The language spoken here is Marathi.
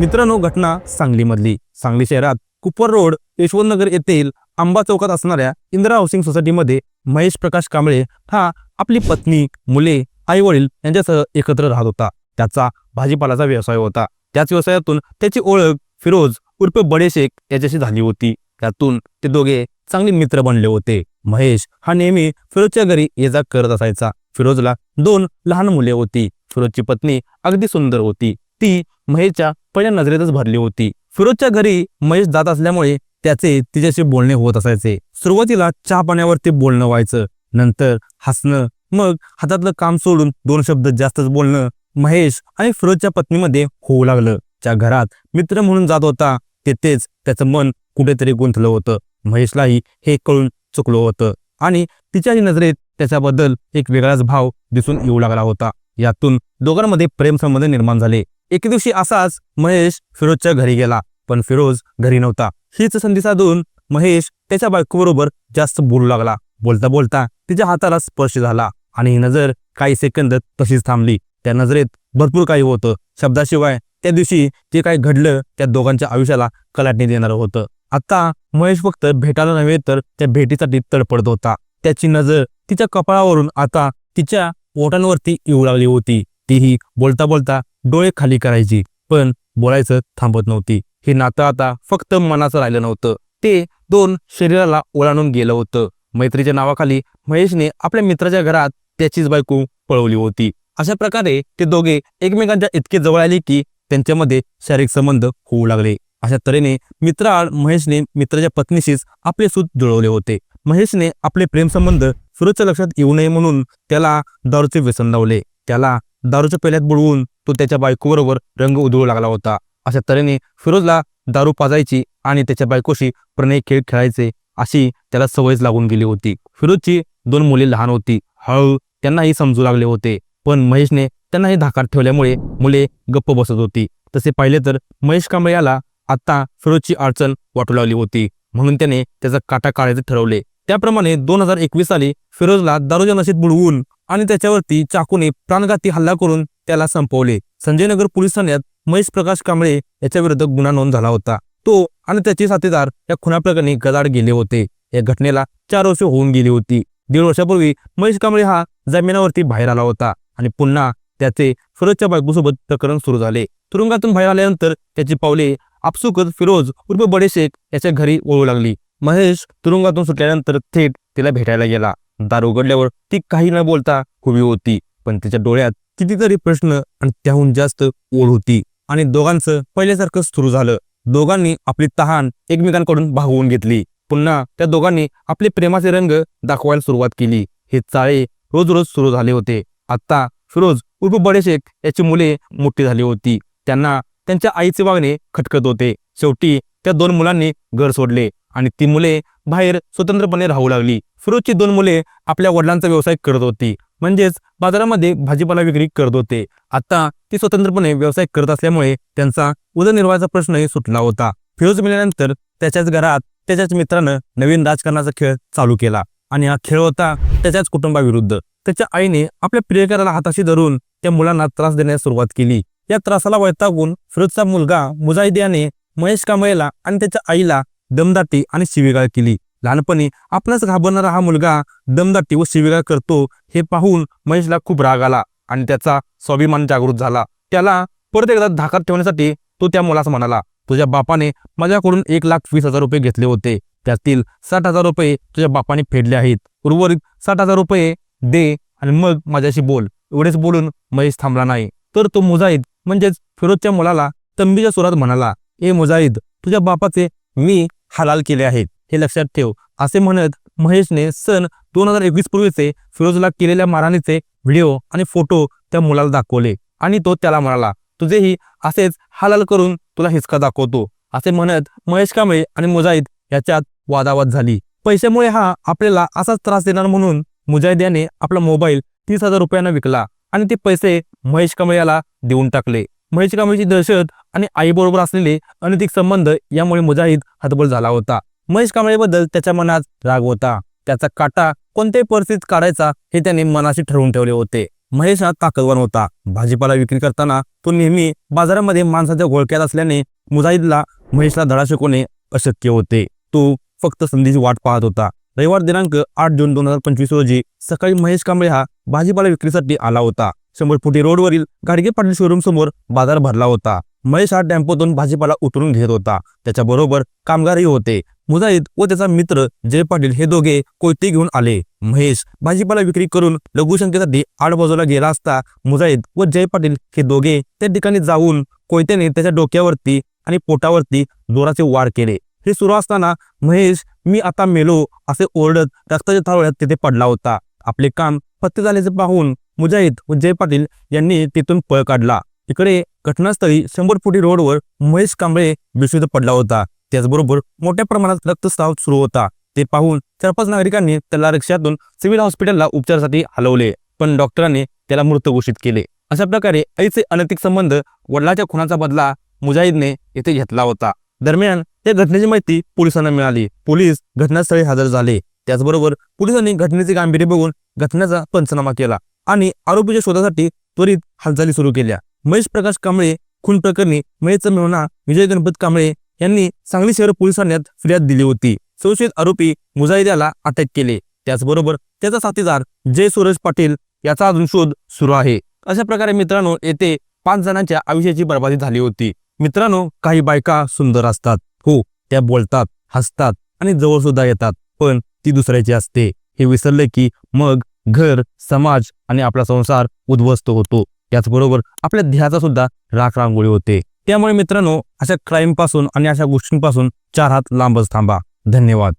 मित्रांनो घटना सांगलीमधली. सांगली शहरात कुपर रोड यशवंतनगर येथील आंबा चौकात असणाऱ्या इंदिरा हाऊसिंग सोसायटीमध्ये महेश प्रकाश कांबळे हा आपली पत्नी मुले आई वडील यांच्यासह एकत्र राहत होता. त्याचा भाजीपालाचा व्यवसाय होता. त्याच व्यवसायातून त्याची ओळख फिरोज उर्फ बडे शेख याच्याशी झाली होती. त्यातून ते दोघे चांगले मित्र बनले होते. महेश हा नेहमी फिरोजच्या घरी ये जा करत असायचा. फिरोजला दोन लहान मुले होती. फिरोजची पत्नी अगदी सुंदर होती. ती महेशच्या पहिल्या नजरेतच भरली होती. फिरोजच्या घरी महेश जात असल्यामुळे त्याचे तिच्याशी बोलणे होत असायचे. सुरुवातीला चहा पाण्यावरती बोलणं व्हायचं. नंतर हसणं मग हातातलं काम सोडून दोन शब्द जास्तच बोलणं महेश आणि फिरोजच्या पत्नीमध्ये होऊ लागलं. ज्या घरात मित्र म्हणून जात होता तेथेच त्याचं मन कुठेतरी गुंतलं होतं. महेशलाही हे कळून चुकलं होतं आणि तिच्याही नजरेत त्याच्याबद्दल एक वेगळाच भाव दिसून येऊ लागला होता. यातून दोघांमध्ये प्रेमसंबंध निर्माण झाले. एके दिवशी असाच महेश फिरोजच्या घरी गेला पण फिरोज घरी नव्हता. हीच संधी साधून महेश त्याच्या बायकोबरोबर जास्त बोलू लागला. बोलता बोलता तिच्या हाताला स्पर्श झाला आणि ही नजर काही सेकंद तशीच थांबली. त्या नजरेत भरपूर काही होतं. शब्दाशिवाय त्या दिवशी जे काही घडलं त्या दोघांच्या आयुष्याला कलाटणी देणारं होतं. आता महेश फक्त भेटायला नव्हे तर त्या भेटीसाठी तडपडत होता. त्याची नजर तिच्या कपाळावरून आता तिच्या ओठांवरती येऊ लागली होती. तीही बोलता बोलता डोळे खाली करायची पण बोलायचं थांबत नव्हती. हे नातं आता फक्त मनाचं राहिलं नव्हतं. ते दोन शरीराला ओलांडून गेलं होतं. मैत्रीच्या नावाखाली महेशने आपल्या मित्राच्या घरात त्याचीच बायको पळवली होती. अशा प्रकारे ते दोघे एकमेकांच्या इतके जवळ आले की त्यांच्यामध्ये शारीरिक संबंध होऊ लागले. अशा तऱ्हेने मित्राआड महेशने मित्राच्या पत्नीशीच आपले सूत जुळवले होते. महेशने आपले प्रेमसंबंध फिरोजच्या लक्षात येऊ नये म्हणून त्याला दारूचे व्यसन लावले. त्याला दारूच्या पेल्यात बुडवून तो त्याच्या बायकोबरोबर रंग उधळू लागला होता. अशा तऱ्हेने फिरोजला दारू पाजायची आणि त्याच्या बायकोशी प्रणय खेळ खेळायचे अशी त्याला सवयच लागून गेली होती. फिरोजची दोन मुले लहान होती. हळू त्यांनाही समजू लागले होते. पण महेशने त्यांनाही धाकात ठेवल्यामुळे मुले गप्प बसत होती. तसे पाहिले तर महेश कांबळे याला आता फिरोजची अडचण वाटू लागली होती. म्हणून त्याने त्याचा काटा काढायचे ठरवले. त्याप्रमाणे दोन हजार एकवीस साली फिरोजला दारूच्या नशेत बुडवून आणि त्याच्यावरती चाकूने प्राणघाती हल्ला करून त्याला संपवले. संजयनगर पोलीस ठाण्यात महेश प्रकाश कांबळे याच्याविरुद्ध गुन्हा नोंद झाला होता. तो आणि त्याचे साथीदार या खुनाप्रकरणी गदाड गेले होते. या घटनेला चार वर्ष होऊन गेली होती. दीड वर्षापूर्वी महेश कांबळे हा जमिनावरती बाहेर आला होता आणि पुन्हा त्याचे फिरोजच्या बायकोसोबत प्रकरण सुरू झाले. तुरुंगातून बाहेर आल्यानंतर त्याची पावले आपसुकच फिरोज उर्फ बडे शेख याच्या घरी ओळू लागली. महेश तुरुंगातून सुटल्यानंतर थेट तिला भेटायला गेला. दार उघडल्यावर ती काही न बोलता हुबी होती पण तिच्या डोळ्यात कितीतरी प्रश्न आणि त्याहून जास्त ओढ होती. आणि दोघांचं पहिल्यासारखं सुरू झालं. दोघांनी आपली तहान एकमेकांकडून भागवून घेतली. पुन्हा त्या दोघांनी आपले प्रेमाचे रंग दाखवायला सुरुवात केली. हे चाळे रोज रोज सुरू झाले होते. आता फिरोज उर्फ बडेशेख याची मुले मोठी झाली होती. त्यांना त्यांच्या आईचे वागणे खटकत होते. शेवटी त्या दोन मुलांनी घर सोडले आणि ती मुले बाहेर स्वतंत्रपणे राहू लागली. फिरोजची दोन मुले आपल्या वडिलांचा व्यवसाय करत होती. म्हणजेच बाजारामध्ये भाजीपाला विक्री करत होते. आता ती स्वतंत्रपणे व्यवसाय करत असल्यामुळे त्यांचा उदरनिर्वाहाचा प्रश्नही सुटला होता. फिरोज मिळाल्यानंतर त्याच्याच घरात त्याच्याच मित्रानं नवीन राजकारणाचा खेळ चालू केला. आणि हा खेळ होता त्याच्याच कुटुंबाविरुद्ध. त्याच्या आईने आपल्या प्रियकराला हाताशी धरून त्या मुलांना त्रास देण्यास सुरुवात केली. या त्रासाला वैतागून फिरोजचा मुलगा मुजाहिद याने महेश कांबळेला आणि त्याच्या आईला दमदाटी आणि शिवीगाळ केली. लहानपणी आपलाच घाबरणारा हा मुलगा दमदाटी व शिवीगाळ करतो हे पाहून महेशला खूप राग आला आणि त्याचा स्वाभिमान जागृत झाला. त्याला परत एकदा धाकात ठेवण्यासाठी तो त्या मुलास म्हणाला तुझ्या बापाने माझ्याकडून एक लाख वीस हजार रुपये घेतले होते. त्यातील साठ हजार रुपये तुझ्या बापाने फेडले आहेत. उर्वरित साठ हजार रुपये दे आणि मग माझ्याशी बोल. एवढेच बोलून महेश थांबला नाही. तर तो मुजाहिद म्हणजेच फिरोजच्या मुलाला तंबीच्या सुरात म्हणाला ए मुजाहिद तुझ्या बापाचे मी हलाल केले आहेत. हे लक्षात ठेव. असे म्हणत महेशने सन दोन हजार एकवीस पूर्वीचे फिरोजला केलेल्या मारहाणीचे व्हिडिओ आणि फोटो त्या मुलाला दाखवले आणि तो त्याला म्हणाला तुझेही असेच हालाल करून तुला हिसका दाखवतो. असे म्हणत महेश कांबळे आणि मुजाहिद याच्यात वादावाद झाली. पैशामुळे हा आपल्याला असाच त्रास देणार म्हणून मुजाहिद याने आपला मोबाईल तीस हजार रुपयांना विकला आणि ते पैसे महेश कांबळे याला देऊन टाकले. महेश कांबळेची दहशत आणि आईबरोबर असलेले अनैतिक संबंध यामुळे मुजाहिद हतबल झाला होता. महेश कांबळेबद्दल त्याच्या मनात राग होता. त्याचा काटा कोणत्याही परिस्थितीत काढायचा हे त्याने मनाशी ठरवून ठेवले होते. महेश हा ताकदवान होता. भाजीपाला विक्री करताना तो नेहमी बाजारामध्ये माणसाच्या घोळक्यात असल्याने मुजाहिदला महेशला धडा शिकवणे अशक्य होते. तो फक्त संधीची वाट पाहत होता. रविवार दिनांक आठ जून दोन हजार पंचवीस रोजी सकाळी महेश कांबळे हा भाजीपाला विक्रीसाठी आला होता. शंभर फुटी रोडवरील गाडगे पाटील शोरूम समोर बाजार भरला होता. महेश हा टेम्पोतून भाजीपाला उतरून घेत होता. त्याच्याबरोबर कामगारही होते. मुजाहिद व त्याचा मित्र जय पाटील हे दोघे कोयते घेऊन आले. महेश भाजीपाला विक्री करून लघुशंकेसाठी आडबाजूला गेला असता मुजाहिद व जय पाटील हे दोघे त्या ठिकाणी जाऊन कोयत्याने त्याच्या डोक्यावरती आणि पोटावरती जोराचे वार केले. हे सुरू असताना महेश मी आता मेलो असे ओरडत रक्ताच्या थारोळ्यात तिथे पडला होता. आपले काम फत्ते झाल्याचे पाहून मुजाहिद व जय पाटील यांनी तिथून पळ काढला. इकडे घटनास्थळी शंभर फुटी रोडवर महेश कांबळे बेशुद्ध पडला होता. त्याचबरोबर मोठ्या प्रमाणात रक्तस्राव सुरू होता. ते पाहून चार पाच नागरिकांनी त्याला रिक्षातून सिव्हिल हॉस्पिटलला उपचारासाठी हलवले पण डॉक्टरांनी त्याला मृत घोषित केले. अशा प्रकारे आईचे अनैतिक संबंध वडिलाच्या खुनाचा बदला मुजाहिदने येथे घेतला होता. दरम्यान या घटनेची माहिती पोलिसांना मिळाली. पोलीस घटनास्थळी हजर झाले. त्याचबरोबर पोलिसांनी घटनेचे गांभीर्य बघून घटनेचा पंचनामा केला आणि आरोपीच्या शोधासाठी त्वरित हालचाली सुरू केल्या. महेश प्रकाश कांबळे खून प्रकरणी महेशचा मेहना विजय गणपत कांबळे यांनी सांगली शहर पोलीस ठाण्यात फिर्याद दिली होती. संशयित आरोपी मुजाहिद्याला अटक केले. त्याचबरोबर त्याचा साथीदार जय सूरज पाटील याचा अजून शोध सुरू आहे. अशा प्रकारे मित्रांनो येथे पाच जणांच्या आयुष्याची बर्बादी झाली होती. मित्रांनो काही बायका सुंदर असतात. हो त्या बोलतात हसतात आणि जवळ सुद्धा येतात पण ती दुसऱ्याची असते. हे विसरले की मग घर समाज आणि आपला संसार उद्ध्वस्त होतो. त्याचबरोबर आपल्या ध्येयाचा सुद्धा राख रांगोळी होते. त्यामुळे मित्रांनो अशा क्राईमपासून आणि अशा गोष्टींपासून चार हात लांबच थांबा. धन्यवाद.